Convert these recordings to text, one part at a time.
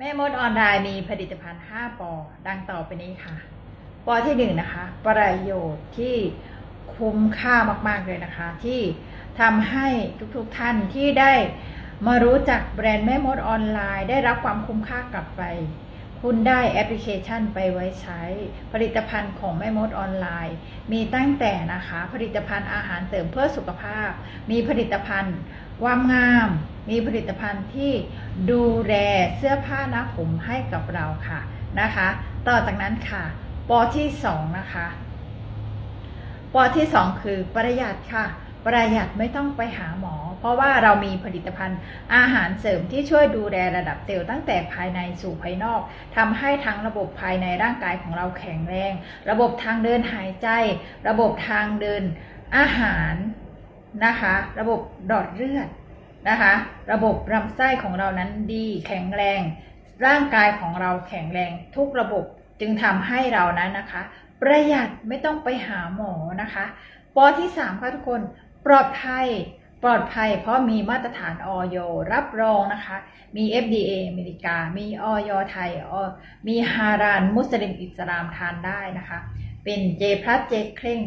แม่มดออนไลน์มีผลิตภัณฑ์ 5 ปอ ดังต่อไปนี้ค่ะ ปอที่ 1 นะคะ ประโยชน์ที่คุ้มค่ามากๆเลยนะคะ ที่ทำให้ทุกๆท่านที่ได้มารู้จักแบรนด์แม่มดออนไลน์ ได้รับความคุ้มค่ากลับไป คุณได้แอปพลิเคชันไปไว้ใช้ ผลิตภัณฑ์ของแม่มดออนไลน์ มีตั้งแต่นะคะ ผลิตภัณฑ์อาหารเสริมเพื่อสุขภาพ มีผลิตภัณฑ์ความงาม มีผลิตภัณฑ์ที่ดูแลเสื้อผ้าหน้าผมให้กับเราค่ะนะคะ ต่อจากนั้นค่ะ ปอที่สองนะคะ ปอที่สองคือประหยัดค่ะ ประหยัดไม่ต้องไปหาหมอ เพราะว่าเรามีผลิตภัณฑ์อาหารเสริมที่ช่วยดูแลระดับเซลล์ตั้งแต่ภายในสู่ภายนอกทำให้ทั้งระบบภายในร่างกายของเราแข็งแรง ระบบทางเดินหายใจ ระบบทางเดินอาหารนะคะ ระบบดอดเลือด นะคะ ระบบลำไส้ของเรานั้นดีแข็งแรง ร่างกายของเราแข็งแรงทุกระบบจึงทำให้เรานั้นนะคะ ประหยัดไม่ต้องไปหาหมอนะคะปอที่3ค่ะทุกคนปลอดภัยปลอดภัยเพราะมีมาตรฐานออยรับรองนะคะ มี FDA อเมริกา มีออยไทยออมีฮาราน มุสลิมอิสลามทานได้นะคะ เป็นเจพลัสเจเคร่ง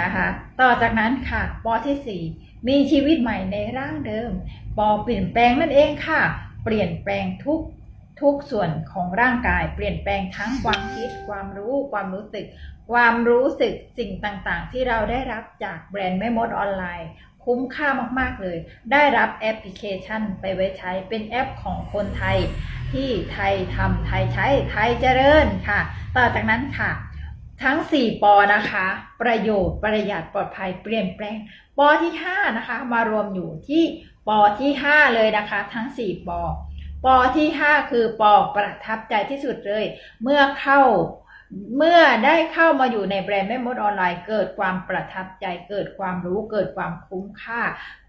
นะคะ ต่อจากนั้นค่ะปอที่ 4 มีชีวิตใหม่ในร่างเดิมปอเปลี่ยนแปลงนั่นเองค่ะ เปลี่ยนแปลงทุกทุกส่วนของร่างกาย เปลี่ยนแปลงทั้งความคิด ความรู้ ความรู้สึก ความรู้สึกสิ่งต่างๆ ที่เราได้รับจากแบรนด์แม่มดออนไลน์ คุ้มค่ามากๆเลย ได้รับแอปพลิเคชันไปไว้ใช้เป็นแอปของคนไทย ที่ไทยทำไทยใช้ไทยเจริญค่ะ ต่อจากนั้นค่ะ ทั้ง 4 ปอนะคะ ประโยชน์ประหยัดปลอดภัยเปลี่ยนแปลง ปอที่ 5 นะคะ มารวมอยู่ที่ปอที่ 5 เลยนะคะ ทั้ง 4 ปอ ปอที่ 5 คือปอประทับใจที่สุดเลย เมื่อเข้าเมื่อได้เข้ามาอยู่ในแบรนด์แม่มดออนไลน์ เกิดความประทับใจ เกิดความรู้ เกิดความคุ้มค่า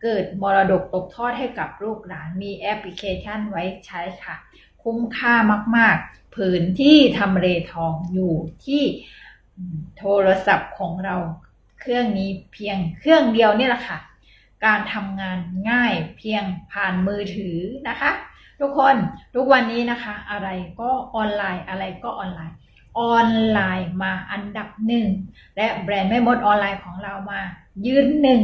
เกิดมรดกตกทอดให้กับลูกหลาน มีแอปพลิเคชันไว้ใช้ค่ะ คุ้มค่ามาก ๆ ผืนที่ทำเลทองอยู่ที่ โทรศัพท์ของเราเครื่องนี้เพียงเครื่องเดียวนี่แหละค่ะ การทำงานง่ายเพียงผ่านมือถือนะคะ ทุกคนทุกวันนี้นะคะ อะไรก็ออนไลน์อะไรก็ออนไลน์ ออนไลน์มาอันดับหนึ่งและแบรนด์แม่มดออนไลน์ของเรามา ยืนหนึ่ง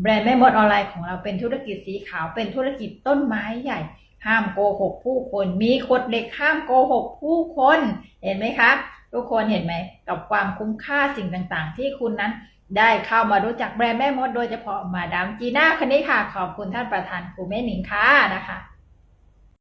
แบรนด์แม่มดออนไลน์ของเราเป็นธุรกิจสีขาวเป็นธุรกิจต้นไม้ใหญ่ห้ามโกหกผู้คน มีกฎเหล็กห้ามโกหกผู้คน เห็นไหมคะ ทุกคนเห็นไหมกับความคุ้มค่าสิ่งต่างๆ ที่คุณนั้นได้เข้ามารู้จักแบรนด์แม่มดโดยเฉพาะมาดามจีน่าคนนี้ค่ะ ขอบคุณท่านประธานครูแม่หนิงค่ะนะคะ